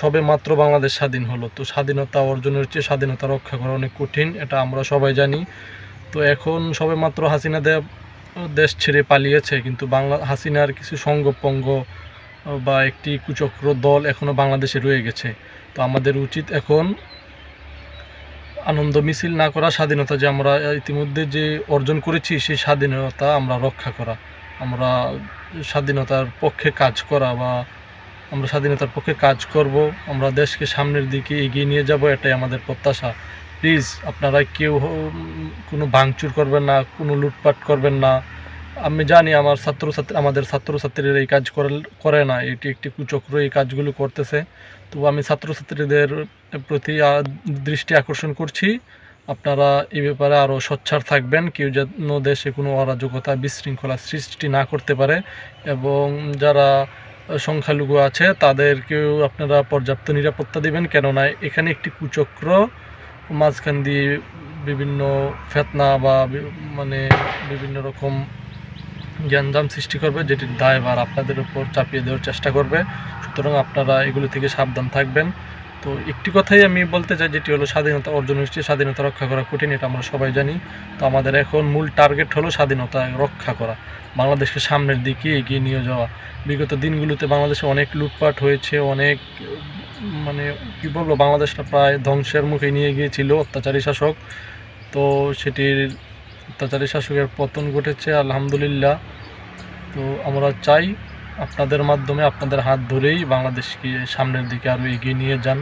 সবে মাত্র বাংলাদেশ স্বাধীন হলো। তো স্বাধীনতা অর্জনের চেয়ে স্বাধীনতা রক্ষা করা অনেক কঠিন, এটা আমরা সবাই জানি। তো এখন সবে মাত্র হাসিনা দেব দেশ ছেড়ে পালিয়েছে, কিন্তু বাংলা হাসিনার কিছু সঙ্গপঙ্গ বা একটি কুচক্র দল এখনও বাংলাদেশে রয়ে গেছে। তো আমাদের উচিত এখন আনন্দ মিছিল না করা, স্বাধীনতা যে আমরা ইতিমধ্যে যে অর্জন করেছি, সেই স্বাধীনতা আমরা রক্ষা করা। আমরা স্বাধীনতার পক্ষে কাজ করা বা আমরা স্বাধীনতার পক্ষে কাজ করব, আমরা দেশকে সামনের দিকে এগিয়ে নিয়ে যাব, এটাই আমাদের প্রত্যাশা। প্লিজ আপনারা কেউ কোনো ভাঙচুর করবেন না, কোনো লুটপাট করবেন না। আমি জানি আমার ছাত্রছাত্রী, আমাদের ছাত্রছাত্রীরা এই কাজ করে না, এটি একটি কুচক্র, এই কাজগুলো করতেছে। তো আমি ছাত্রছাত্রীদের প্রতি দৃষ্টি আকর্ষণ করছি। আপনারা এই ব্যাপারে আরও সোচ্চার থাকবেন, কেউ যেন দেশে কোনো অরাজকতা, বিশৃঙ্খলা সৃষ্টি না করতে পারে। এবং যারা সংখ্যালঘু আছে, তাদেরকেও আপনারা পর্যাপ্ত নিরাপত্তা দেবেন। কেননা এখানে একটি কুচক্র, মাঝখান দিয়ে বিভিন্ন ফেতনা বা মানে বিভিন্ন রকম জ্ঞানজাম সৃষ্টি করবে, যেটির দায়ভার আপনাদের উপর চাপিয়ে দেওয়ার চেষ্টা করবে। সুতরাং আপনারা এগুলো থেকে সাবধান থাকবেন। তো একটি কথাই আমি বলতে চাই, যেটি হলো স্বাধীনতা অর্জন হচ্ছে স্বাধীনতা রক্ষা করা কঠিন, এটা আমরা সবাই জানি। তো আমাদের এখন মূল টার্গেট হলো স্বাধীনতা রক্ষা করা। বাংলাদেশকে সামনের দিকে এগিয়ে নিয়ে যাওয়া। বিগত দিনগুলোতে বাংলাদেশে অনেক লুটপাট হয়েছে, অনেক মানে কী বলব, বাংলাদেশটা প্রায় ধ্বংসের মুখে নিয়ে গিয়েছিল অত্যাচারী শাসক। তো সেটির অত্যাচারী শাসকের পতন ঘটেছে, আলহামদুলিল্লাহ। তো আমরা চাই আপনাদের মাধ্যমে আপনাদের হাত ধরেই বাংলাদেশকে সামনের দিকে আরও এগিয়ে নিয়ে যান।